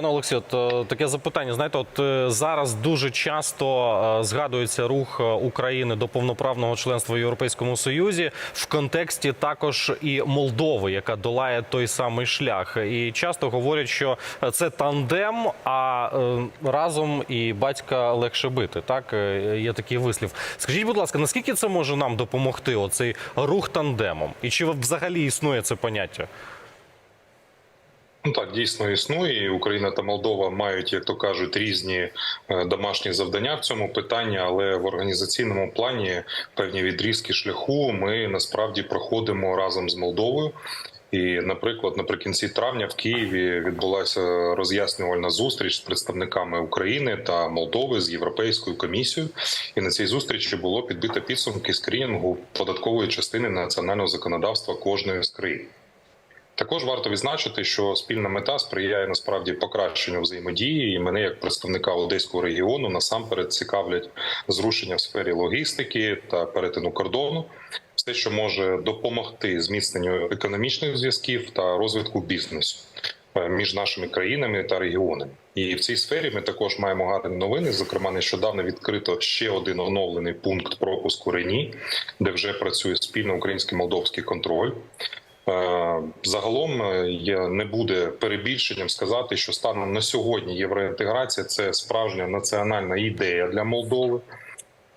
Пане Олексію, от, е, таке запитання. Знаєте, от е, зараз дуже часто е, згадується рух України до повноправного членства в Європейському Союзі в контексті також і Молдови, яка долає той самий шлях. І часто говорять, що це тандем, а разом і батька легше бити. Так є такий вислів. Скажіть, будь ласка, наскільки це може нам допомогти? Оцей рух тандемом? І чи взагалі існує це поняття? Ну так дійсно існує. Україна та Молдова мають, як то кажуть, різні е, домашні завдання в цьому питанні, але в організаційному плані певні відрізки шляху ми насправді проходимо разом з Молдовою. І, наприклад, наприкінці травня в Києві відбулася роз'яснювальна зустріч з представниками України та Молдови з Європейською комісією. І на цій зустрічі було підбито підсумки скрінінгу податкової частини національного законодавства кожної з країн. Також варто відзначити, що спільна мета сприяє насправді покращенню взаємодії. І мене, як представника одеського регіону, насамперед цікавлять зрушення в сфері логістики та перетину кордону, все, що може допомогти зміцненню економічних зв'язків та розвитку бізнесу е, між нашими країнами та регіонами. І в цій сфері ми також маємо гарні новини. Зокрема, нещодавно відкрито ще один оновлений пункт пропуску Рені, де вже працює спільно український молдовський контроль. Е, Загалом е, не буде перебільшенням сказати, що станом на сьогодні євроінтеграція це справжня національна ідея для Молдови.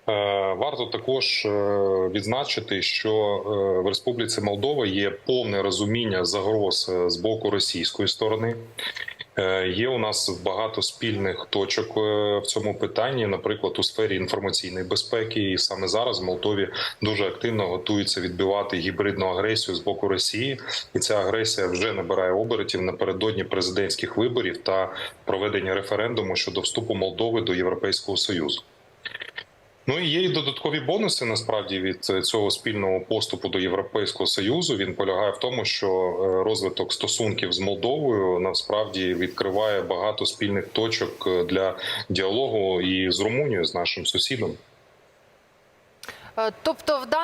Е, Варто також відзначити, що в Республіці Молдова є повне розуміння загроз з боку російської сторони. Е, Є у нас багато спільних точок е, в цьому питанні, наприклад, у сфері інформаційної безпеки, і саме зараз в Молдові дуже активно готується відбивати гібридну агресію з боку Росії, і ця агресія вже набирає обертів напередодні президентських виборів та проведення референдуму щодо вступу Молдови до Європейського союзу. Ну і є і додаткові бонуси насправді від е, цього спільного поступу до Європейського союзу. Він полягає в тому, що е, розвиток стосунків з Молдовою насправді відкриває багато спільних точок е, для діалогу і з Румунією, з нашим сусідом. Тобто, в даному